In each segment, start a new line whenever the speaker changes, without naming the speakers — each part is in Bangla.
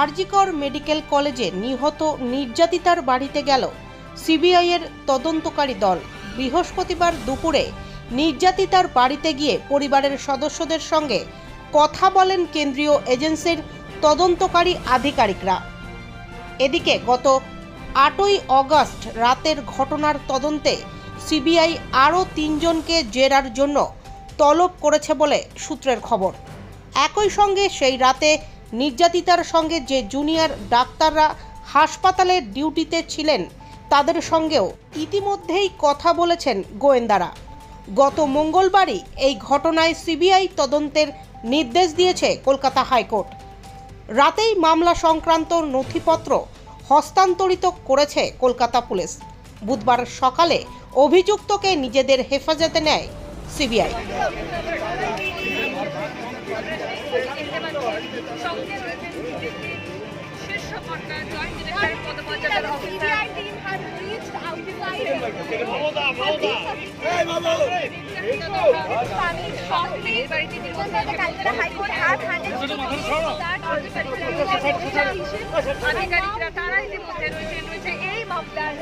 আরজিকর মেডিকেল কলেজে নিহত নির্যাতিতার বাড়িতে গেল সিবিআইয়ের তদন্তকারী দল। বৃহস্পতিবার দুপুরে নির্যাতিতার বাড়িতে গিয়ে পরিবারের সদস্যদের সঙ্গে কথা বলেন কেন্দ্রীয় এজেন্সির তদন্তকারী আধিকারিকরা। এদিকে গত আটই অগস্ট রাতের ঘটনার তদন্তে সিবিআই আরও তিনজনকে জেরার জন্য তলব করেছে বলে সূত্রের খবর। একই সঙ্গে সেই রাতে নির্যাতিতার সঙ্গে যে জুনিয়র ডাক্তাররা হাসপাতালের ডিউটিতে ছিলেন, তাদের সঙ্গেও ইতিমধ্যেই কথা বলেছেন গোয়েন্দারা। গত মঙ্গলবারই এই ঘটনায় সিবিআই তদন্তের নির্দেশ দিয়েছে কলকাতা হাইকোর্ট। রাতেই মামলা সংক্রান্ত নথিপত্র হস্তান্তরিত করেছে কলকাতা পুলিশ। বুধবার সকালে অভিযুক্তকে নিজেদের হেফাজতে নেয় সিবিআই।
আধিকারিকরা তারা ইতিমধ্যে রয়েছেন রয়েছে এই মামলার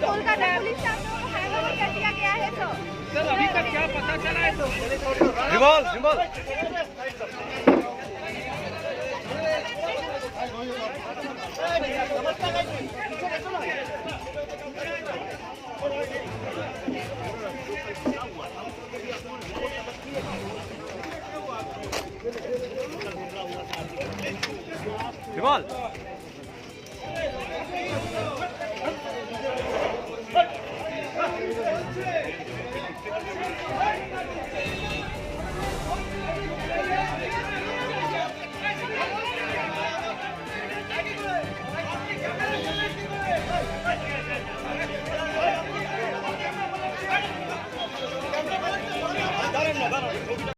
कोलकाता पुलिस से आप लोगों को हैंडओवर कर दिया गया है तो
सर अभी तक क्या पता चला है तो
विमल विमल বল।